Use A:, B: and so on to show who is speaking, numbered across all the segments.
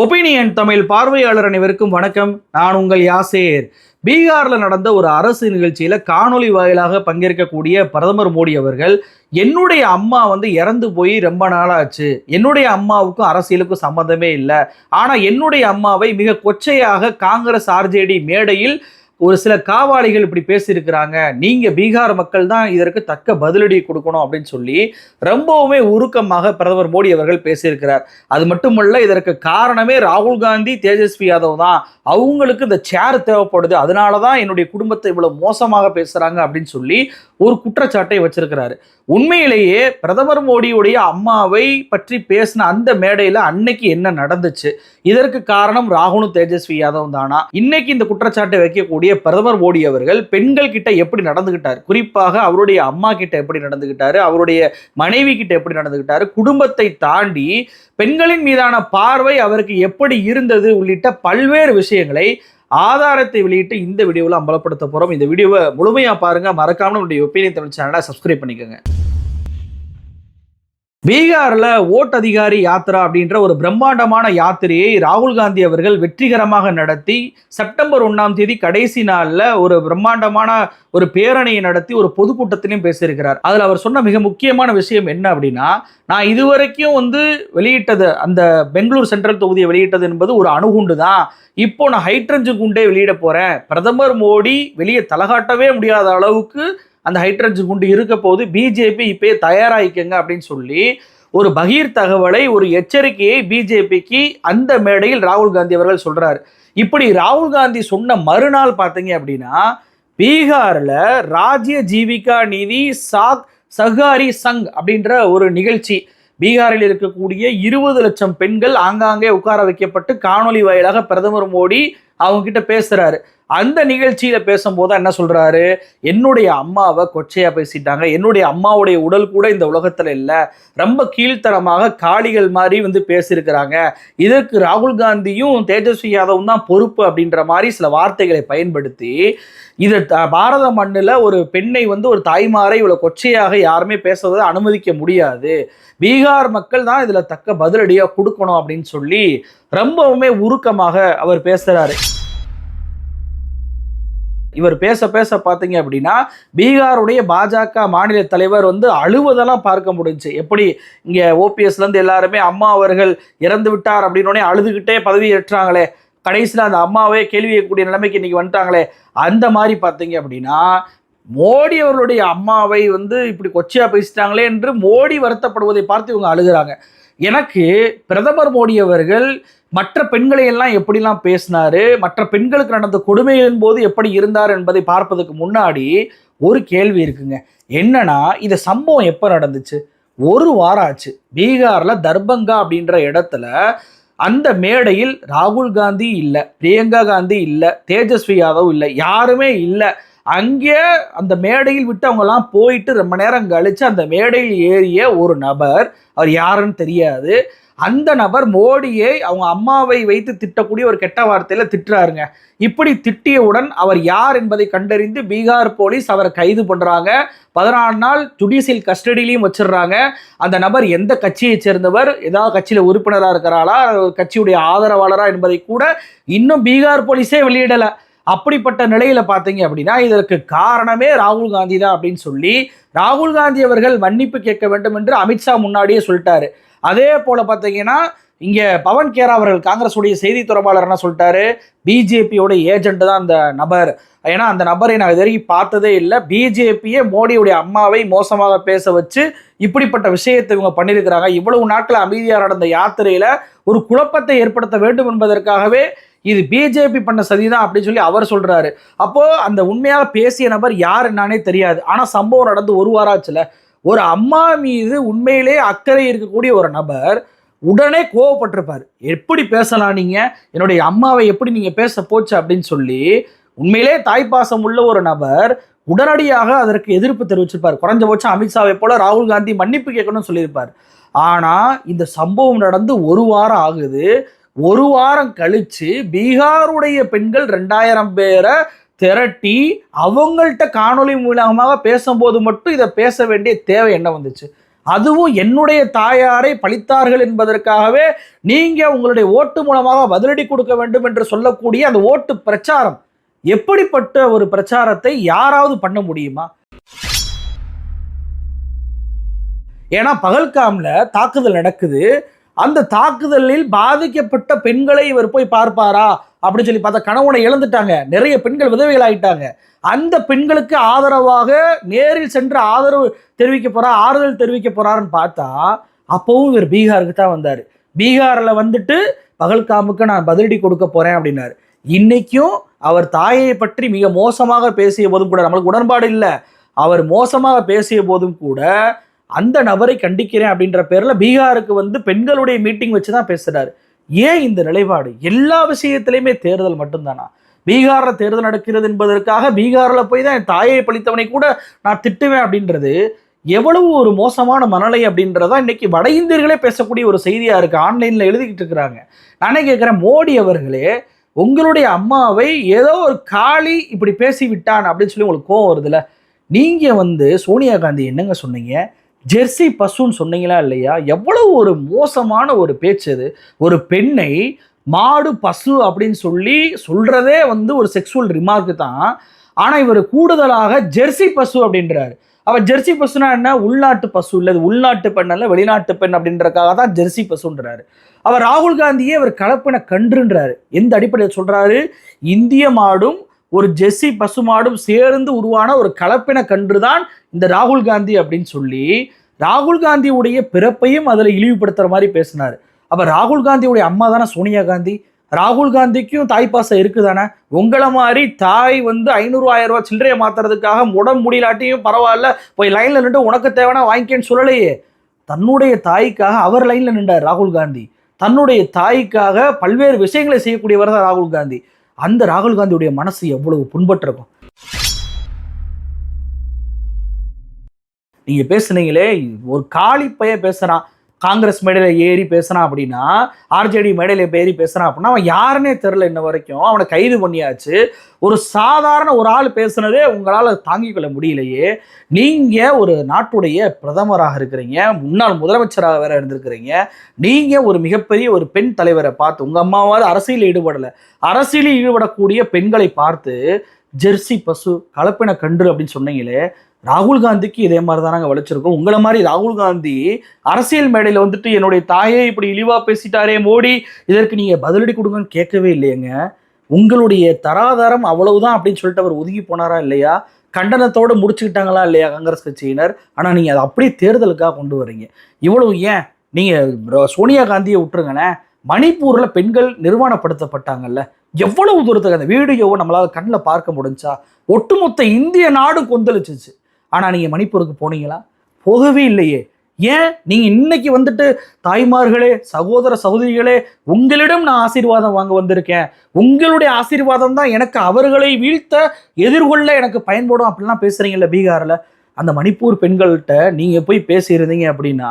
A: Opinion Tamil பார்வையாளர் அனைவருக்கும் வணக்கம். நான் உங்கள் யாசேர். பீகாரில் நடந்த ஒரு அரசு நிகழ்ச்சியில் காணொளி வாயிலாக பங்கேற்கக்கூடிய பிரதமர் மோடி அவர்கள் என்னுடைய அம்மா வந்து இறந்து போய் ரொம்ப நாளாச்சு. என்னுடைய அம்மாவுக்கும் அரசியலுக்கும் சம்பந்தமே இல்லை. ஆனால் என்னுடைய அம்மாவை மிக கொச்சையாக காங்கிரஸ் ஆர்ஜேடி மேடையில் ஒரு சில காவாளிகள் இப்படி பேசியிருக்கிறாங்க. நீங்கள் பீகார் மக்கள் தான் இதற்கு தக்க பதிலடி கொடுக்கணும் அப்படின்னு சொல்லி ரொம்பவுமே உருக்கமாக பிரதமர் மோடி அவர்கள் பேசியிருக்கிறார். அது மட்டுமல்ல இதற்கு காரணமே ராகுல் காந்தி தேஜஸ்வி யாதவ் தான். அவங்களுக்கு இந்த சேர் தேவைப்படுது. அதனால தான் என்னுடைய குடும்பத்தை இவ்வளோ மோசமாக பேசுகிறாங்க அப்படின்னு சொல்லி ஒரு குற்றச்சாட்டை வச்சிருக்கிறாரு. உண்மையிலேயே பிரதமர் மோடியுடைய அம்மாவை பற்றி பேசின அந்த மேடையில் அன்னைக்கு என்ன நடந்துச்சு? இதற்கு காரணம் ராகுலும் தேஜஸ்வி யாதவ் தானா? இன்னைக்கு இந்த குற்றச்சாட்டை வைக்கக்கூடிய பிரதமர் மோடி அவர்கள் பெண்கள் கிட்ட எப்படி நடந்துகிட்டார்? குறிப்பாக அவருடைய அம்மா கிட்ட எப்படி நடந்துகிட்டாரு? அவருடைய மனைவி கிட்ட எப்படி நடந்துகிட்டாரு? குடும்பத்தை தாண்டி பெண்களின் மீதான பார்வை அவருக்கு எப்படி இருந்தது? உள்ளிட்ட பல்வேறு விஷயங்களை ஆதாரத்தை வெளியிட்டு இந்த வீடியோவில் அம்பலப்படுத்த போறோம். இந்த வீடியோவை முழுமையா பாருங்க. மறக்காம நம்முடைய ஒப்பீனியன் தமிழ் சேனலை சப்ஸ்கிரைப் பண்ணிக்கோங்க. பீகாரில் ஓட் அதிகாரி யாத்திரா அப்படின்ற ஒரு பிரம்மாண்டமான யாத்திரையை ராகுல் காந்தி அவர்கள் வெற்றிகரமாக நடத்தி செப்டம்பர் ஒன்றாம் தேதி கடைசி நாளில் ஒரு பிரம்மாண்டமான ஒரு பேரணியை நடத்தி ஒரு பொதுக்கூட்டத்திலையும் பேசியிருக்கிறார். அதில் அவர் சொன்ன மிக முக்கியமான விஷயம் என்ன அப்படின்னா நான் இதுவரைக்கும் வந்து வெளியிட்டது அந்த பெங்களூர் சென்ட்ரல் தொகுதியை வெளியிட்டது என்பது ஒரு அணுகுண்டு தான். இப்போ நான் ஹைட்ரஞ்சன் குண்டே வெளியிட போகிறேன் பிரதமர் மோடி வெளியே தலகாட்டவே முடியாத அளவுக்கு அந்த ஹைட்ரஜன் குண்டு இருக்க போது பிஜேபி இப்பயே தயாராகிக்கங்க அப்படின்னு சொல்லி ஒரு பகீர் தகவலை ஒரு எச்சரிக்கையை பிஜேபிக்கு அந்த மேடையில் ராகுல் காந்தி அவர்கள் சொல்றாரு. இப்படி ராகுல் காந்தி சொன்ன மறுநாள் பார்த்தீங்க அப்படின்னா பீகார்ல ராஜ்ய ஜீவிகா நிதி சாக் சஹாரி சங் அப்படின்ற ஒரு நிகழ்ச்சி. பீகாரில் இருக்கக்கூடிய இருபது லட்சம் பெண்கள் ஆங்காங்கே உட்கார வைக்கப்பட்டு காணொலி வாயிலாக பிரதமர் மோடி அவங்க கிட்ட பேசுறாரு. அந்த நிகழ்ச்சியில பேசும்போது என்ன சொல்றாரு? என்னுடைய அம்மாவை கொச்சையா பேசிட்டாங்க. என்னுடைய அம்மாவுடைய உடல் கூட இந்த உலகத்துல இல்லை. ரொம்ப கீழ்த்தரமாக காளிகள் மாதிரி வந்து பேசியிருக்கிறாங்க. இதற்கு ராகுல் காந்தியும் தேஜஸ்வி யாதவும் தான் பொறுப்பு அப்படின்ற மாதிரி சில வார்த்தைகளை பயன்படுத்தி இது த- பாரத மண்ணில் ஒரு பெண்ணை வந்து ஒரு தாய்மாரை இவ்வளோ கொச்சையாக யாருமே பேசுவதை அனுமதிக்க முடியாது. பீகார் மக்கள் தான் இதில் தக்க பதிலடியாக கொடுக்கணும் அப்படின்னு சொல்லி ரொம்பவுமே உருக்கமாக அவர் பேசுறாரு. இவர் பேச பேச பார்த்தீங்க அப்படின்னா பீகாருடைய பாஜக மாநில தலைவர் வந்து அழுவதெல்லாம் பார்க்க முடிஞ்சுச்சு எப்படி இங்கே ஓபிஎஸ்லேருந்து எல்லாருமே அம்மா அவர்கள் இறந்து விட்டார் அப்படின்னோடனே அழுதுகிட்டே பதவி ஏற்றாங்களே. கடைசியில் அந்த அம்மாவே கேள்வி கேட்கக்கூடிய நிலைமைக்கு இன்றைக்கி வந்துட்டாங்களே. அந்த மாதிரி பார்த்தீங்க அப்படின்னா மோடி அவர்களுடைய அம்மாவை வந்து இப்படி கொச்சியாக பேசிட்டாங்களே என்று மோடி வருத்தப்படுவதை பார்த்து இவங்க அழுகுறாங்க. எனக்கு பிரதமர் மோடி அவர்கள் மற்ற பெண்களை எல்லாம் எப்படிலாம் பேசினாரு மற்ற பெண்களுக்கு நடந்த கொடுமையின் போது எப்படி இருந்தார் என்பதை பார்ப்பதற்கு முன்னாடி ஒரு கேள்வி இருக்குங்க. என்னன்னா இந்த சம்பவம் எப்போ நடந்துச்சு? ஒரு வாரம் ஆச்சு. பீகாரில் தர்பங்கா அப்படின்ற இடத்துல அந்த மேடையில் ராகுல் காந்தி இல்லை பிரியங்கா காந்தி இல்லை தேஜஸ்வி யாதவ் இல்லை யாருமே இல்லை. அங்கே அந்த மேடையில் விட்டு அவங்கெல்லாம் போயிட்டு ரொம்ப நேரம் கழிச்சு அந்த மேடையில் ஏறிய ஒரு நபர் அவர் யாருன்னு தெரியாது. அந்த நபர் மோடியை அவங்க அம்மாவை வைத்து திட்டக்கூடிய ஒரு கெட்ட வார்த்தையில திட்டுறாருங்க. இப்படி திட்டியவுடன் அவர் யார் என்பதை கண்டறிந்து பீகார் போலீஸ் அவரை கைது பண்றாங்க. பதினாலு நாள் ஜுடிஷியல் கஸ்டடியிலையும் வச்சிடுறாங்க. அந்த நபர் எந்த கட்சியை சேர்ந்தவர் ஏதாவது கட்சியில உறுப்பினராக இருக்கிறாரா ஒரு கட்சியுடைய ஆதரவாளரா என்பதை கூட இன்னும் பீகார் போலீஸே வெளியிடலை. அப்படிப்பட்ட நிலையில பார்த்தீங்க அப்படின்னா இதற்கு காரணமே ராகுல் காந்தி தான் அப்படின்னு சொல்லி ராகுல் காந்தி அவர்கள் மன்னிப்பு கேட்க வேண்டும் என்று அமித்ஷா முன்னாடியே சொல்லிட்டாரு. அதே போல பார்த்தீங்கன்னா இங்க பவன் கேரா அவர்கள் காங்கிரஸ் உடைய செய்தி தொடர்பாளர் என்ன சொல்லிட்டாரு? பிஜேபியோட ஏஜென்ட் தான் அந்த நபர். ஏன்னா அந்த நபரை நான் இது வரைக்கும் பார்த்ததே இல்லை. பிஜேபியே மோடியுடைய அம்மாவை மோசமாக பேச வச்சு இப்படிப்பட்ட விஷயத்தை இவங்க பண்ணியிருக்கிறாங்க. இவ்வளவு நாட்கள் அமைதியாக நடந்த யாத்திரையில ஒரு குழப்பத்தை ஏற்படுத்த வேண்டும் என்பதற்காகவே இது பிஜேபி பண்ண சதிதான் அப்படின்னு சொல்லி அவர் சொல்றாரு. அப்போ அந்த உண்மையாக பேசிய நபர் யார் என்னன்னே தெரியாது. ஆனா சம்பவம் நடந்து ஒரு வாரம் ஆச்சுல. ஒரு அம்மா மீது உண்மையிலே அக்கறை இருக்கக்கூடிய ஒரு நபர் உடனே கோவப்பட்டிருப்பார். எப்படி பேசலாம் நீங்க? என்னுடைய அம்மாவை எப்படி நீங்க பேச போச்சு? அப்படின்னு சொல்லி உண்மையிலே தாய்ப்பாசம் உள்ள ஒரு நபர் உடனடியாக அதற்கு எதிர்ப்பு தெரிவிச்சிருப்பார். குறைஞ்சபட்சம் அமித்ஷாவை போல ராகுல் காந்தி மன்னிப்பு கேட்கணும்னு சொல்லியிருப்பார். ஆனால் இந்த சம்பவம் நடந்து ஒரு வாரம் ஆகுது. ஒரு வாரம் கழிச்சு பீகாருடைய பெண்கள் ரெண்டாயிரம் பேரை திரட்டி அவங்கள்ட்ட காணொளி மூலமாக பேசும்போது மட்டும் இதை பேச வேண்டிய தேவை என்ன வந்துச்சு? அதுவும் என்னுடைய தாயாரை பழித்தார்கள் என்பதற்காகவே நீங்கள் உங்களுடைய ஓட்டு மூலமாக பதிலடி கொடுக்க வேண்டும் என்று சொல்லக்கூடிய அந்த ஓட்டு பிரச்சாரம் எப்படிப்பட்ட ஒரு பிரச்சாரத்தை யாராவது பண்ண முடியுமா? ஏன்னா பகல்காமில் தாக்குதல் நடக்குது. அந்த தாக்குதலில் பாதிக்கப்பட்ட பெண்களை இவர் போய் பார்ப்பாரா? அப்படின்னு சொல்லி பார்த்தா கணவனை இழந்துட்டாங்க. நிறைய பெண்கள் விதவைகள் ஆகிட்டாங்க அந்த பெண்களுக்கு ஆதரவாக நேரில் சென்று ஆதரவு தெரிவிக்க போறா ஆறுதல் தெரிவிக்க போறாருன்னு பார்த்தா அப்பவும் இவர் பீகாருக்கு தான் வந்தார். பீகாரில் வந்துட்டு பகல்காமுக்கு நான் பதிலடி கொடுக்க போறேன் அப்படின்னாரு. இன்னைக்கும் அவர் தாயை பற்றி மிக மோசமாக பேசிய போதும் கூட நம்மளுக்கு உடன்பாடு இல்லை. அவர் மோசமாக பேசிய போதும் கூட அந்த நபரை கண்டிக்கிறேன் அப்படின்ற பேரில் பீகாருக்கு வந்து பெண்களுடைய மீட்டிங் வச்சு தான் பேசுகிறார் ஏன் இந்த நிலைப்பாடு? எல்லா விஷயத்திலையுமே தேர்தல் மட்டும்தானா? பீகாரில் தேர்தல் நடக்கிறது என்பதற்காக பீகாரில் போய் தான் என் தாயை பழித்தவனை கூட நான் திட்டுவேன் அப்படின்றது எவ்வளவு ஒரு மோசமான மனநிலை அப்படின்றதா இன்னைக்கு வட இந்தியர்களே பேசக்கூடிய ஒரு செய்தியாக இருக்குது ஆன்லைனில் எழுதிக்கிட்டு இருக்கிறாங்க. நானே கேட்குறேன் மோடி அவர்களே உங்களுடைய அம்மாவை ஏதோ ஒரு காளி இப்படி பேசி விட்டான் அப்படின்னு சொல்லி உங்களுக்கு கோவம் வருதுல்ல? நீங்கள் வந்து சோனியா காந்தி என்னங்க சொன்னீங்க? ஜெர்சி பசுன்னு சொன்னீங்களா இல்லையா? எவ்வளவு ஒரு மோசமான ஒரு பேச்சு அது. ஒரு பெண்ணை மாடு பசு அப்படின்னு சொல்லி சொல்கிறதே வந்து ஒரு செக்ஸுவல் ரிமார்க்கு தான். ஆனால் இவர் கூடுதலாக ஜெர்சி பசு அப்படின்றாரு. அவ ஜெர்சி பசுனா என்ன? உள்நாட்டு பசு இல்லை உள்நாட்டு பெண் அல்ல வெளிநாட்டு பெண் அப்படின்றதுக்காக தான் ஜெர்சி பசுன்றாரு. அவர் ராகுல் காந்தியே அவர் கலப்பின கன்றுன்றாரு. எந்த அடிப்படையில் சொல்கிறாரு இந்திய மாடும் ஒரு ஜெர்சி பசு மாடும் சேர்ந்து உருவான ஒரு கலப்பின கன்று தான் இந்த ராகுல் காந்தி அப்படின்னு சொல்லி ராகுல் காந்தியுடைய பிறப்பையும் அதில் இழிவுபடுத்துகிற மாதிரி பேசினார். அப்போ ராகுல் காந்தியுடைய அம்மா தானே சோனியா காந்தி? ராகுல் காந்திக்கும் தாய்ப்பாசம் இருக்குதானே? உங்களை மாதிரி தாய் வந்து ஐநூறு ஆயிரம் சில்லறையை மாத்துறதுக்காக உடம்பு முடியலாட்டியும் பரவாயில்ல போய் லைனில் நின்று உனக்கு தேவைன்னா வாங்கிக்கன்னு சொல்லலையே. தன்னுடைய தாய்க்காக அவர் லைனில் நின்றார் ராகுல் காந்தி. தன்னுடைய தாய்க்காக பல்வேறு விஷயங்களை செய்யக்கூடியவர் தான் ராகுல் காந்தி. அந்த ராகுல் காந்தியுடைய மனசு எவ்வளவு புண்பட்டிருக்கும்? நீங்கள் பேசுனீங்களே ஒரு காளி பைய காங்கிரஸ் மேடையில் ஏறி பேசுகிறான் அப்படின்னா ஆர்ஜேடி மேடையில ஏறி பேசுகிறான் அப்படின்னா அவன் யாருன்னே தெரில இன்ன வரைக்கும். அவனை கைது பண்ணியாச்சு. ஒரு சாதாரண ஒரு ஆள் பேசுனதே உங்களால் தாங்கிக் கொள்ள முடியலையே. நீங்கள் ஒரு நாட்டுடைய பிரதமராக இருக்கிறீங்க. முன்னாள் முதலமைச்சராக வேற இருந்திருக்கிறீங்க. நீங்கள் ஒரு மிகப்பெரிய ஒரு பெண் தலைவரை பார்த்து உங்கள் அம்மாவாவது அரசியலில் ஈடுபடலை. அரசியலில் ஈடுபடக்கூடிய பெண்களை பார்த்து ஜெர்சி பசு கலப்பின கன்று அப்படின்னு சொன்னீங்களே ராகுல் காந்திக்கு இதே மாதிரி தான் நாங்கள் வலிச்சிருக்கோம். உங்களை மாதிரி ராகுல் காந்தி அரசியல் மேடையில் வந்துட்டு என்னுடைய தாயை இப்படி இழிவா பேசிட்டாரே மோடி இதற்கு நீங்கள் பதிலடி கொடுங்கன்னு கேட்கவே இல்லையேங்க. உங்களுடைய தராதாரம் அவ்வளவுதான் அப்படின்னு சொல்லிட்டு அவர் ஒதுங்கி போனாரா இல்லையா? கண்டனத்தோடு முடிச்சுக்கிட்டாங்களா இல்லையா காங்கிரஸ் கட்சியினர்? ஆனால் நீங்கள் அதை அப்படியே தேர்தலுக்காக கொண்டு வரீங்க. இவ்வளவு ஏன்? நீங்கள் சோனியா காந்தியை விட்டுருங்கண்ணே மணிப்பூரில் பெண்கள் நிர்வாணப்படுத்தப்பட்டாங்கல்ல. எவ்வளவு தூரத்துக்கு அந்த வீடியோவை நம்மளால் கண்ணில் பார்க்க முடிஞ்சா? ஒட்டுமொத்த இந்திய நாடு கொந்தளிச்சிச்சு. ஆனால் நீங்கள் மணிப்பூருக்கு போனீங்களா? போகவே இல்லையே. ஏன்? நீங்கள் இன்னைக்கு வந்துட்டு தாய்மார்களே சகோதர சகோதரிகளே உங்களிடம் நான் ஆசீர்வாதம் வாங்க வந்திருக்கேன். உங்களுடைய ஆசீர்வாதம் தான் எனக்கு அவர்களை வீழ்த்த எதிர்கொள்ள எனக்கு பயன்படும் அப்படிலாம் பேசுகிறீங்கல்ல பீகாரில். அந்த மணிப்பூர் பெண்கள்கிட்ட நீங்கள் போய் பேசியிருந்தீங்க அப்படின்னா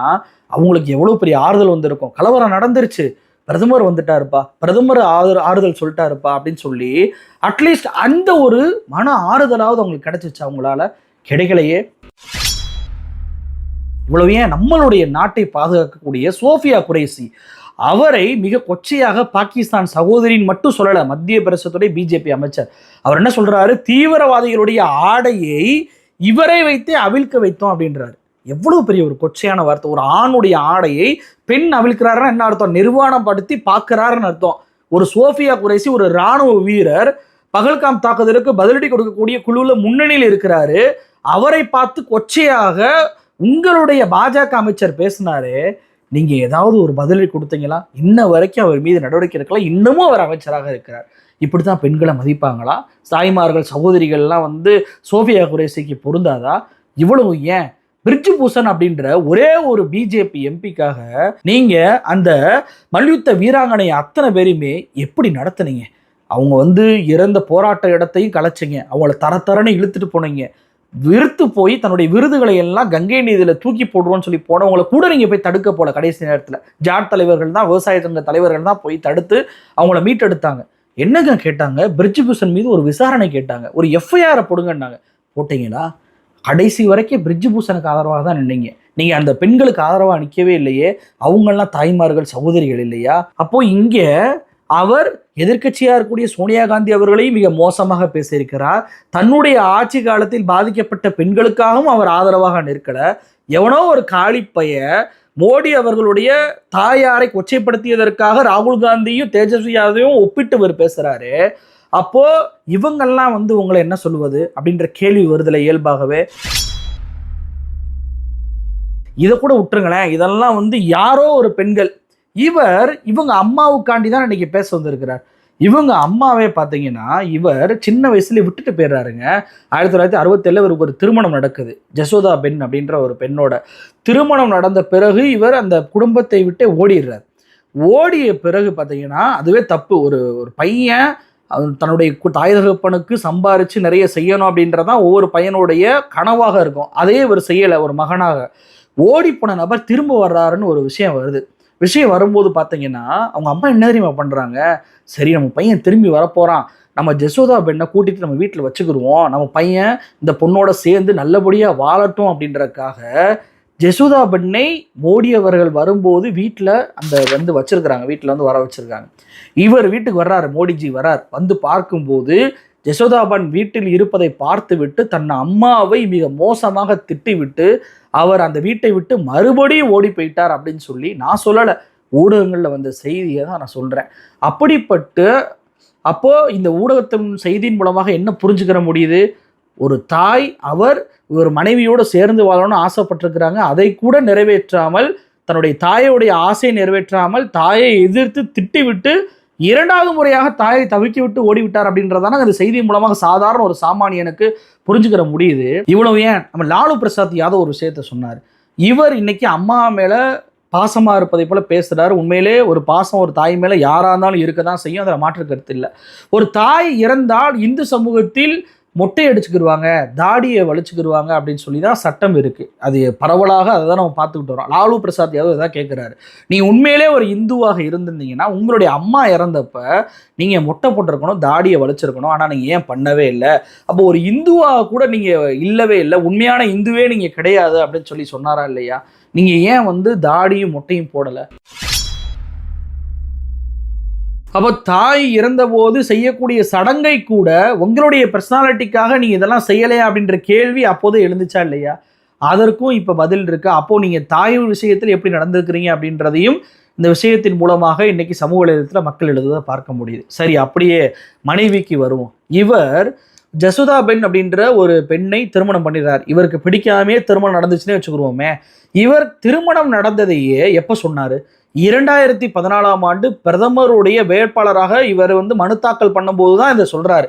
A: அவங்களுக்கு எவ்வளோ பெரிய ஆறுதல் வந்திருக்கும். கலவரம் நடந்துருச்சு. பிரதமர் வந்துட்டாருப்பா. பிரதமர் ஆறு ஆறுதல் சொல்லிட்டாருப்பா அப்படின்னு சொல்லி அட்லீஸ்ட் அந்த ஒரு மன ஆறுதலாவது அவங்களுக்கு கிடைச்சிச்சு அவங்களால. கிடைக்கலையே. இவ்வளவு ஏன் நம்மளுடைய நாட்டை பாதுகாக்கக்கூடிய சோஃபியா குரேசி அவரை மிக கொச்சையாக பாகிஸ்தான் சகோதரின் மட்டும் சொல்லலை மத்திய பிரதேசத்துடைய பிஜேபி அமைச்சர். அவர் என்ன சொல்றாரு? தீவிரவாதிகளுடைய ஆடையை இவரை வைத்தே அவிழ்க்க வைத்தோம் அப்படின்றாரு. எவ்வளவு பெரிய ஒரு கொச்சையான வார்த்தை. ஒரு ஆணுடைய ஆடையை பெண் அவிழ்க்கிறாருன்னா என்ன அர்த்தம்? நிர்வாணப்படுத்தி பார்க்கிறாருன்னு அர்த்தம். ஒரு சோஃபியா குறைசி ஒரு ராணுவ வீரர் பகல்காம் தாக்குதலுக்கு பதிலடி கொடுக்கக்கூடிய குழுவில் முன்னணியில் இருக்கிறாரு. அவரை பார்த்து கொச்சையாக உங்களுடைய பாஜக அமைச்சர் பேசினாரு நீங்க ஏதாவது ஒரு பதிலடி கொடுத்தீங்களா? இன்ன வரைக்கும் அவர் மீது நடவடிக்கை எடுக்கலாம் இன்னமும் அவர் அமைச்சராக இருக்கிறார். இப்படித்தான் பெண்களை மதிப்பாங்களா? தாய்மார்கள் சகோதரிகள்லாம் வந்து சோஃபியா குரேசிக்கு பொருந்தாதா? இவ்வளவு ஏன்? பிரிட்ஜு பூசன் அப்படின்ற ஒரே ஒரு பிஜேபி எம்பிக்காக நீங்க அந்த மல்யுத்த வீராங்கனை அத்தனை பேரையுமே எப்படி நடத்துனீங்க? அவங்க வந்து இறந்த போராட்ட இடத்தையும் கலைச்சிங்க. அவங்கள தர தரன்னு இழுத்துட்டு போனீங்க. விருத்து போய் தன்னுடைய விருதுகளை எல்லாம் கங்கை நீதியில் தூக்கி போடுவோம்னு சொல்லி போனவங்களை கூட நீங்கள் போய் தடுக்க போல கடைசி நேரத்தில். ஜாட் தலைவர்கள் தான் விவசாய சங்க தலைவர்கள் தான் போய் தடுத்து அவங்கள மீட்டெடுத்தாங்க. என்னங்க கேட்டாங்க? பிரிட்ஜ் பூஷன் மீது ஒரு விசாரணை கேட்டாங்க. ஒரு எஃப்ஐஆரை போடுங்கன்னாங்க. போட்டீங்களா? கடைசி வரைக்கும் பிரிட்ஜ் பூஷனுக்கு ஆதரவாக தான் நின்னீங்க. நீங்கள் அந்த பெண்களுக்கு ஆதரவாக நிற்கவே இல்லையே. அவங்கெல்லாம் தாய்மார்கள் சகோதரிகள் இல்லையா? அப்போது இங்கே அவர் எதிர்கட்சியாக இருக்கக்கூடிய சோனியா காந்தி அவர்களையும் மிக மோசமாக பேசியிருக்கிறார். தன்னுடைய ஆட்சி காலத்தில் பாதிக்கப்பட்ட பெண்களுக்காகவும் அவர் ஆதரவாக நிற்கல. எவனோ ஒரு காளிப்பைய மோடி அவர்களுடைய தாயாரை கொச்சைப்படுத்தியதற்காக ராகுல் காந்தியும் தேஜஸ்வி யாதவையும் ஒப்பிட்டு இவர் பேசுகிறாரு அப்போ இவங்கெல்லாம் வந்து உங்களை என்ன சொல்லுவது? அப்படின்ற கேள்வி வருதுல இயல்பாகவே. இதை கூட விட்டுருங்களேன். இதெல்லாம் வந்து யாரோ ஒரு பெண்கள் இவர் இவங்க அம்மாவுக்காண்டி தான் இன்னைக்கு பேச வந்திருக்கிறார். இவங்க அம்மாவே பார்த்தீங்கன்னா இவர் சின்ன வயசுல விட்டுட்டு போயிடுறாருங்க. ஆயிரத்தி தொள்ளாயிரத்தி அறுபத்தேழுல இவருக்கு ஒரு திருமணம் நடக்குது. ஜசோதா பெண் அப்படின்ற ஒரு பெண்ணோட திருமணம் நடந்த பிறகு இவர் அந்த குடும்பத்தை விட்டு ஓடிடுறார். ஓடிய பிறகு பார்த்தீங்கன்னா அதுவே தப்பு. ஒரு ஒரு பையன் தன்னுடைய கு- தாய் தகப்பனுக்கு நிறைய செய்யணும் அப்படின்றதான் ஒவ்வொரு பையனுடைய கனவாக இருக்கும். அதே இவர் செய்யலை ஒரு மகனாக. ஓடி போன நபர் திரும்ப வர்றாருன்னு ஒரு விஷயம் வருது. விஷயம் வரும்போது பார்த்தீங்கன்னா அவங்க அம்மா என்ன தெரியுமா பண்ணுறாங்க சரி நம்ம பையன் திரும்பி வரப்போகிறான் நம்ம ஜெசோதா பெண்ணை கூட்டிட்டு நம்ம வீட்டில் வச்சுக்கிடுவோம் நம்ம பையன் இந்த பொண்ணோட சேர்ந்து நல்லபடியாக வாழட்டும் அப்படின்றதுக்காக ஜெசோதா பெண்ணை மோடி அவர்கள் வரும்போது வீட்டில் அந்த வந்து வச்சுருக்குறாங்க. வீட்டில் வந்து வர வச்சுருக்காங்க. இவர் வீட்டுக்கு வர்றாரு மோடிஜி வர்றார். வந்து பார்க்கும்போது ஜெசோதாபன் வீட்டில் இருப்பதை பார்த்துவிட்டு தன் அம்மாவை மிக மோசமாக திட்டிவிட்டு அவர் அந்த வீட்டை விட்டு மறுபடியும் ஓடி போயிட்டார் அப்படின்னு சொல்லி நான் சொல்லலை. ஊடகங்களில் வந்த செய்தியை தான் நான் சொல்கிறேன் அப்படிப்பட்டு அப்போது இந்த ஊடகத்தின் செய்தியின் மூலமாக என்ன புரிஞ்சுக்கிற முடியுது? ஒரு தாய் அவர் ஒரு மனைவியோடு சேர்ந்து வாழணும்னு ஆசைப்பட்டிருக்கிறாங்க. அதை கூட நிறைவேற்றாமல் தன்னுடைய தாயோடைய ஆசையை நிறைவேற்றாமல் தாயை எதிர்த்து திட்டிவிட்டு இரண்டாவது முறையாக தாயை தவிக்கி விட்டு ஓடிவிட்டார் அப்படின்றதான அந்த செய்தி மூலமாக சாதாரண ஒரு சாமானியனுக்கு புரிஞ்சுக்கிற முடியுது. இவ்வளவு ஏன்? நம்ம லாலு பிரசாத் யாதவ் ஒரு விஷயத்த சொன்னார். இவர் இன்னைக்கு அம்மா மேல பாசமா இருப்பதை போல பேசுறாரு. உண்மையிலே ஒரு பாசம் ஒரு தாய் மேல யாரா இருந்தாலும் இருக்க தான் செய்யும். அதில் மாற்று கருத்து இல்லை. ஒரு தாய் இறந்தால் இந்து சமூகத்தில் மொட்டை அடிச்சுக்கிடுவாங்க தாடியை வலிச்சுக்கிடுவாங்க அப்படின்னு சொல்லி தான் சட்டம் இருக்குது அது பரவலாக அதை தான் நம்ம பார்த்துக்கிட்டு வரோம். லாலு பிரசாத் யாதவ் இதான் கேட்குறாரு நீ உண்மையிலே ஒரு இந்துவாக இருந்திருந்தீங்கன்னா உங்களுடைய அம்மா இறந்தப்ப நீங்கள் மொட்டை போட்டிருக்கணும் தாடியை வலிச்சிருக்கணும் ஆனால் நீங்கள் ஏன் பண்ணவே இல்லை? அப்போ ஒரு இந்துவாக கூட நீங்கள் இல்லவே இல்லை. உண்மையான இந்துவே நீங்கள் கிடையாது அப்படின்னு சொல்லி சொன்னாரா இல்லையா? நீங்கள் ஏன் வந்து தாடியும் மொட்டையும் போடலை? அப்போ தாய் இறந்தபோது செய்யக்கூடிய சடங்கை கூட உங்களுடைய பர்சனாலிட்டிக்காக நீங்கள் இதெல்லாம் செய்யலையா அப்படின்ற கேள்வி அப்போது எழுந்துச்சா இல்லையா? அதற்கும் இப்போ பதில் இருக்கு. அப்போது நீங்கள் தாய் விஷயத்தில் எப்படி நடந்திருக்கிறீங்க அப்படின்றதையும் இந்த விஷயத்தின் மூலமாக இன்னைக்கு சமூக வலைதளத்தில் மக்கள் எழுதுவதை பார்க்க முடியுது. சரி அப்படியே மனைவிக்கு வருவோம். இவர் ஜசுதா பெண் அப்படின்ற ஒரு பெண்ணை திருமணம் பண்ணிடுறார். இவருக்கு பிடிக்காமே திருமணம் நடந்துச்சுன்னே வச்சுக்கிருவோமே இவர் திருமணம் நடந்ததையே எப்போ சொன்னார்? இரண்டாயிரத்தி பதினாலாம் ஆண்டு பிரதமருடைய வேட்பாளராக இவர் வந்து மனு தாக்கல் பண்ணும்போது தான் இதை சொல்கிறாரு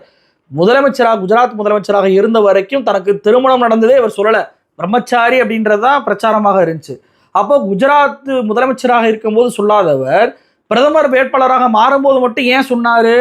A: முதலமைச்சராக குஜராத் முதலமைச்சராக இருந்த வரைக்கும் தனக்கு திருமணம் நடந்ததே இவர் சொல்லலை. பிரம்மச்சாரி அப்படின்றது தான் பிரச்சாரமாக இருந்துச்சு. அப்போ குஜராத் முதலமைச்சராக இருக்கும்போது சொல்லாதவர் பிரதமர் வேட்பாளராக மாறும்போது மட்டும் ஏன் சொன்னார்?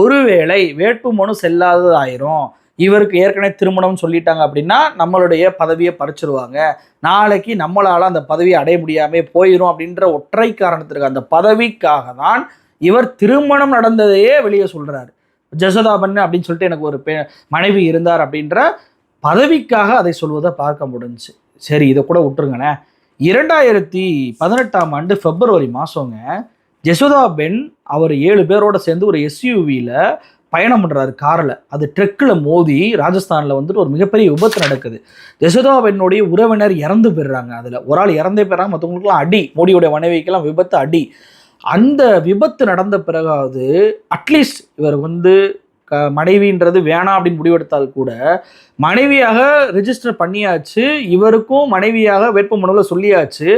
A: ஒருவேளை வேட்பு மனு செல்லாதது ஆயிரும் இவருக்கு ஏற்கனவே திருமணம் சொல்லிட்டாங்க அப்படின்னா நம்மளுடைய பதவியை பறிச்சிருவாங்க. நாளைக்கு நம்மளால அந்த பதவியை அடைய முடியாம போயிடும் அப்படின்ற ஒற்றை காரணத்திற்கு அந்த பதவிக்காக தான் இவர் திருமணம் நடந்ததையே வெளியே சொல்றாரு. ஜசோதாபன் அப்படின்னு சொல்லிட்டு எனக்கு ஒரு பெ- மனைவி இருந்தார் அப்படின்ற பதவிக்காக அதை சொல்வதை பார்க்க முடிஞ்சு. சரி இதை கூட விட்டுருங்கண்ணே இரண்டாயிரத்தி பதினெட்டாம் ஆண்டு பிப்ரவரி மாதங்க ஜெசுதா பென் அவர் ஏழு பேரோட சேர்ந்து ஒரு எஸ்யூவியில் பயணம் பண்ணுறாரு காரில். அது ட்ரெக்கில் மோதி ராஜஸ்தானில் வந்துட்டு ஒரு மிகப்பெரிய விபத்து நடக்குது. ஜெசுதா பெண்ணுடைய உறவினர் இறந்து போயிடுறாங்க அதில். ஒரு ஆள் இறந்தே போயிடுறாங்க மற்றவங்களுக்குலாம் அடி. மோடியோட மனைவிக்கெல்லாம் விபத்து அடி. அந்த விபத்து நடந்த பிறகாவது அட்லீஸ்ட் இவர் வந்து க மனைவின்றது வேணாம் அப்படின்னு முடிவெடுத்தால் கூட மனைவியாக ரிஜிஸ்டர் பண்ணியாச்சு இவருக்கும் மனைவியாக வேட்புமனுவில் சொல்லியாச்சு.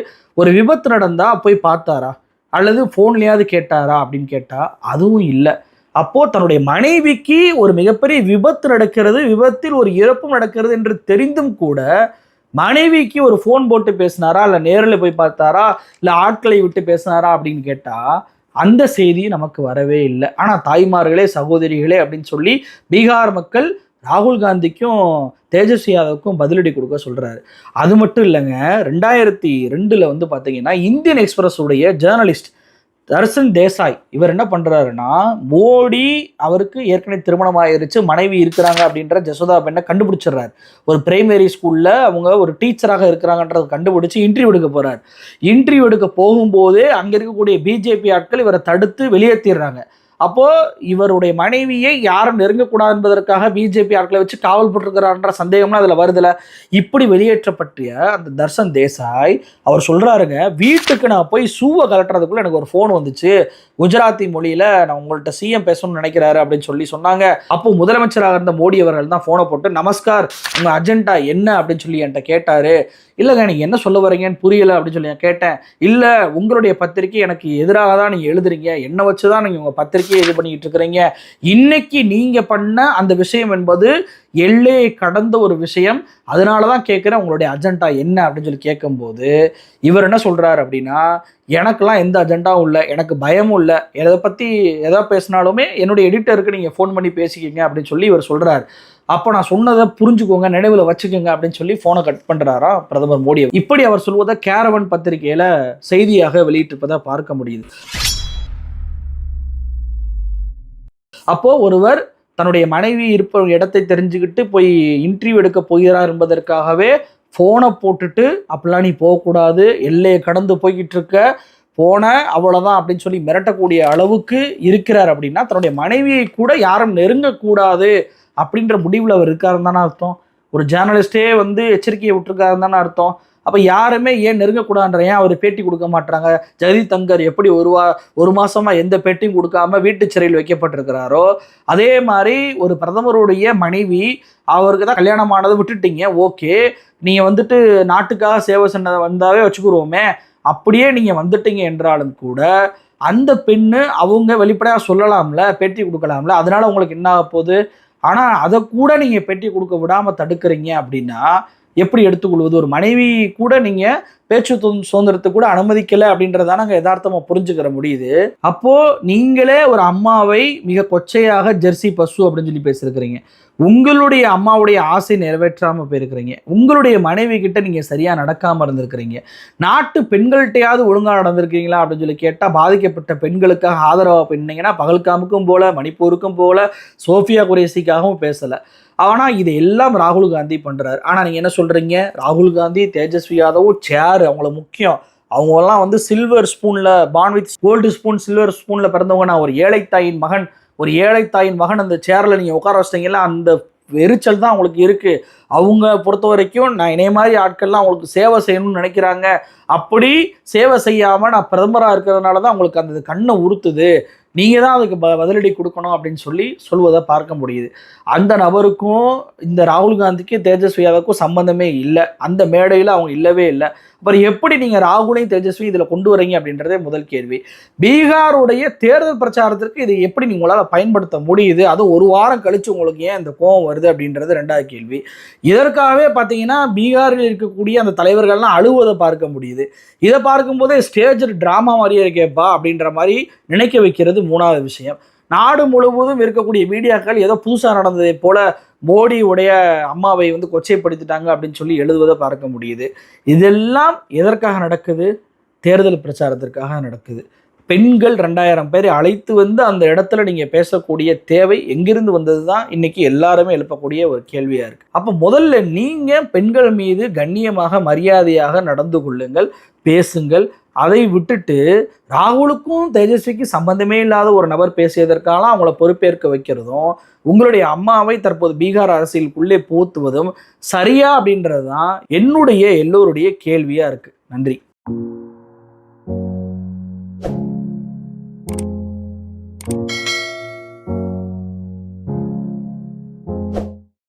A: ஒரு விபத்து நடந்தால் போய் பார்த்தாரா? அல்லது ஃபோன்லேயாவது கேட்டாரா அப்படின்னு கேட்டால் அதுவும் இல்லை. அப்போ தன்னுடைய மனைவிக்கு ஒரு மிகப்பெரிய விபத்து நடக்கிறது விபத்தில் ஒரு இறப்பும் நடக்கிறது என்று தெரிந்தும் கூட மனைவிக்கு ஒரு ஃபோன் போட்டு பேசினாரா இல்லை நேரில் போய் பார்த்தாரா இல்லை ஆட்களை விட்டு பேசினாரா அப்படின்னு கேட்டால் அந்த செய்தி நமக்கு வரவே இல்லை. ஆனால் தாய்மார்களே சகோதரிகளே அப்படின்னு சொல்லி பீகார் மக்கள் ராகுல் காந்திக்கும் தேஜஸ்வி யாதவுக்கும் பதிலடி கொடுக்க சொல்கிறாரு அது மட்டும் இல்லைங்க ரெண்டாயிரத்தி ரெண்டில் வந்து பார்த்தீங்கன்னா இந்தியன் எக்ஸ்பிரஸ் உடைய ஜேர்னலிஸ்ட் தர்சன் தேசாய் இவர் என்ன பண்ணுறாருன்னா மோடி அவருக்கு ஏற்கனவே திருமணம் ஆயிருச்சு மனைவி இருக்கிறாங்க அப்படின்ற ஜசோதா பெண்ணை கண்டுபிடிச்சிடுறாரு. ஒரு பிரைமரி ஸ்கூலில் அவங்க ஒரு டீச்சராக இருக்கிறாங்கன்றதை கண்டுபிடிச்சி இன்டர்வியூ எடுக்க போகிறார் இன்டர்வியூ எடுக்க போகும்போது அங்கே இருக்கக்கூடிய பிஜேபி ஆட்கள் இவரை தடுத்து வெளியேற்றிடுறாங்க அப்போ இவருடைய மனைவியை யாரும் நெருங்கக்கூடாது என்பதற்காக பிஜேபி ஆட்களை வச்சு காவல் போட்டிருக்கிறான்ற சந்தேகம்லாம் அதில் வருதுல. இப்படி வெளியேற்றப்பட்டிய அந்த தர்சன் தேசாய் அவர் சொல்றாருங்க வீட்டுக்கு நான் போய் சூவை கலட்டுறதுக்குள்ள எனக்கு ஒரு ஃபோன் வந்துச்சு. குஜராத்தி மொழியில நான் உங்கள்கிட்ட சிஎம் பேசணும்னு நினைக்கிறாரு அப்படின்னு சொல்லி சொன்னாங்க. அப்போ முதலமைச்சராக இருந்த மோடி அவர்கள் தான் ஃபோனை போட்டு நமஸ்கார் உங்க அஜெண்டா என்ன? அப்படின்னு சொல்லி என்கிட்ட கேட்டாரு. இல்லைங்க நீங்கள் என்ன சொல்ல வரீங்கன்னு புரியல அப்படின்னு சொல்லி நான் கேட்டேன். இல்லை உங்களுடைய பத்திரிக்கை எனக்கு எதிராக தான் நீங்கள் எழுதுறீங்க. என்னை வச்சு தான் நீங்கள் உங்கள் பத்திரிகை பத்திரிக்கையை இது பண்ணிக்கிட்டு இருக்கிறீங்க. இன்னைக்கு நீங்கள் பண்ண அந்த விஷயம் என்பது எல்லையை கடந்த ஒரு விஷயம். அதனால தான் கேட்குறேன் உங்களுடைய அஜெண்டா என்ன அப்படின்னு சொல்லி கேட்கும்போது இவர் என்ன சொல்கிறாரு அப்படின்னா எனக்கெல்லாம் எந்த அஜெண்டாவும் இல்லை எனக்கு பயமும் இல்லை. எதை பற்றி எதை பேசினாலுமே என்னுடைய எடிட்டருக்கு நீங்கள் ஃபோன் பண்ணி பேசிக்கிங்க அப்படின்னு சொல்லி இவர் சொல்கிறார் அப்போ நான் சொன்னதை புரிஞ்சுக்கோங்க நினைவில் வச்சுக்கோங்க அப்படின்னு சொல்லி ஃபோனை கட் பண்ணுறாரா பிரதமர் மோடி இப்படி அவர் சொல்வதை கேரவன் பத்திரிகையில் செய்தியாக வெளியிட்டிருப்பதை பார்க்க முடியுது. அப்போ ஒருவர் தன்னுடைய மனைவி இருப்ப இடத்தை தெரிஞ்சுக்கிட்டு போய் இன்டர்வியூ எடுக்க போகிறார் என்பதற்காகவே ஃபோனை போட்டுட்டு அப்படிலாம் நீ போகக்கூடாது. எல்லையை கடந்து போய்கிட்டு இருக்க போன அவ்வளோதான் அப்படின்னு சொல்லி மிரட்டக்கூடிய அளவுக்கு இருக்கிறார் அப்படின்னா தன்னுடைய மனைவியை கூட யாரும் நெருங்கக்கூடாது அப்படின்ற முடிவில் அவர் இருக்காருன்னு தானே அர்த்தம். ஒரு ஜேர்னலிஸ்டே வந்து எச்சரிக்கையை விட்டுருக்காருன்னு தானே அர்த்தம். அப்போ யாருமே ஏன் நெருங்கக்கூடாதுன்ற ஏன் அவர் பேட்டி கொடுக்க மாட்டாங்க ஜெகதீப் தங்கர் எப்படி ஒரு வா ஒரு மாதமாக எந்த பேட்டியும் கொடுக்காம வீட்டு சிறையில் வைக்கப்பட்டிருக்கிறாரோ அதே மாதிரி ஒரு பிரதமருடைய மனைவி அவருக்கு தான் கல்யாணமானதை விட்டுட்டீங்க ஓகே. நீங்கள் வந்துட்டு நாட்டுக்காக சேவை செஞ்ச வந்தாவே வச்சுக்கிடுவோமே அப்படியே நீங்கள் வந்துட்டீங்க என்றாலும் கூட அந்த பெண்ணு அவங்க வெளிப்படையாக சொல்லலாம்ல பேட்டி கொடுக்கலாம்ல அதனால உங்களுக்கு என்ன ஆக போகுது ஆனால் அதை கூட நீங்கள் பேட்டி கொடுக்க விடாமல் தடுக்கிறீங்க அப்படின்னா எப்படி எடுத்துக்கொள்வது? ஒரு மனைவி கூட நீங்க பேச்சு சுதந்திர- சுதந்திரத்தை கூட அனுமதிக்கல அப்படின்றத நாங்கள் யதார்த்தமா புரிஞ்சுக்கிற முடியுது. அப்போ நீங்களே ஒரு அம்மாவை மிக கொச்சையாக ஜெர்சி பசு அப்படின்னு சொல்லி பேசியிருக்கிறீங்க. உங்களுடைய அம்மாவுடைய ஆசை நிறைவேற்றாமல் போயிருக்கிறீங்க. உங்களுடைய மனைவி கிட்ட நீங்கள் சரியாக நடக்காமல் இருந்திருக்கிறீங்க. நாட்டு பெண்கள்கிட்டையாவது ஒழுங்காக நடந்திருக்கீங்களா அப்படின்னு சொல்லி கேட்டால் பாதிக்கப்பட்ட பெண்களுக்காக ஆதரவாக பண்ணீங்கன்னா பகல்காமுக்கும் போல மணிப்பூருக்கும் போல சோஃபியா குரேசிக்காகவும் பேசலை. ஆனால் இதை எல்லாம் ராகுல் காந்தி பண்ணுறாரு ஆனால் நீங்கள் என்ன சொல்கிறீங்க ராகுல் காந்தி தேஜஸ்வி யாதவ் சேர் அவங்கள முக்கியம். அவங்கெல்லாம் வந்து சில்வர் ஸ்பூனில் born with gold spoon silver ஸ்பூனில் பிறந்தவங்க. நான் ஒரு ஏழை தாயின் மகன். ஒரு ஏழை தாயின் மகன் அந்த சேரில் நீங்கள் உட்கார வச்சிட்டிங்களா அந்த எரிச்சல் தான் அவங்களுக்கு இருக்குது அவங்க பொறுத்த வரைக்கும் நான் இணைய மாதிரி ஆட்கள்லாம் அவங்களுக்கு சேவை செய்யணும்னு நினைக்கிறாங்க. அப்படி சேவை செய்யாமல் நான் பிரதமராக இருக்கிறதுனால தான் அவங்களுக்கு அந்த கண்ணை உறுத்துது. நீங்கள் தான் அதுக்கு ப- பதிலடி கொடுக்கணும் அப்படின்னு சொல்லி சொல்வதை பார்க்க முடியுது. அந்த நபருக்கும் இந்த ராகுல் காந்திக்கு தேஜஸ்வி யாதவுக்கும் சம்பந்தமே இல்லை. அந்த மேடையில் அவங்க இல்லவே இல்லை. அப்புறம் எப்படி நீங்கள் ராகுலையும் தேஜஸ்வி இதில் கொண்டு வரீங்க அப்படின்றதே முதல் கேள்வி. பீகாருடைய தேர்தல் பிரச்சாரத்திற்கு இதை எப்படி நீங்கள் உங்களால் பயன்படுத்த முடியுது? அதுவும் ஒரு வாரம் கழித்து உங்களுக்கு ஏன் இந்த கோவம் வருது அப்படின்றது ரெண்டாவது கேள்வி. இதற்காகவே பார்த்தீங்கன்னா பீகாரில் இருக்கக்கூடிய அந்த தலைவர்கள்லாம் அழுவதை பார்க்க முடியுது. இதை பார்க்கும்போதே ஸ்டேஜ் ட்ராமா மாதிரியே இருக்கேப்பா அப்படின்ற மாதிரி நினைக்க வைக்கிறது மூணாவது விஷயம். நாடு முழுவதும் இருக்கக்கூடிய மீடியாக்கள் ஏதோ புதுசாக நடந்ததை போல மோடியுடைய அம்மாவை வந்து கொச்சைப்படுத்திட்டாங்க அப்படின்னு சொல்லி எழுதுவதை பார்க்க முடியுது. இதெல்லாம் எதற்காக நடக்குது? தேர்தல் பிரச்சாரத்திற்காக நடக்குது. பெண்கள் ரெண்டாயிரம் பேரை அழைத்து வந்து அந்த இடத்துல நீங்கள் பேசக்கூடிய தேவை எங்கிருந்து வந்தது தான் இன்னைக்கு எல்லாருமே எழுப்பக்கூடிய ஒரு கேள்வியாக இருக்குது அப்போ முதல்ல நீங்கள் பெண்கள் மீது கண்ணியமாக மரியாதையாக நடந்து கொள்ளுங்கள் பேசுங்கள் அதை விட்டுட்டு ராகுலுக்கும் தேஜஸ்விக்கு சம்பந்தமே இல்லாத ஒரு நபர் பேசியதற்காக அவங்கள பொறுப்பேற்க வைக்கிறதும் உங்களுடைய அம்மாவை தற்போது பீகார் அரசியலுக்குள்ளே பூத்துவதும் சரியா அப்படின்றது தான் என்னுடைய எல்லோருடைய கேள்வியாக இருக்குது நன்றி.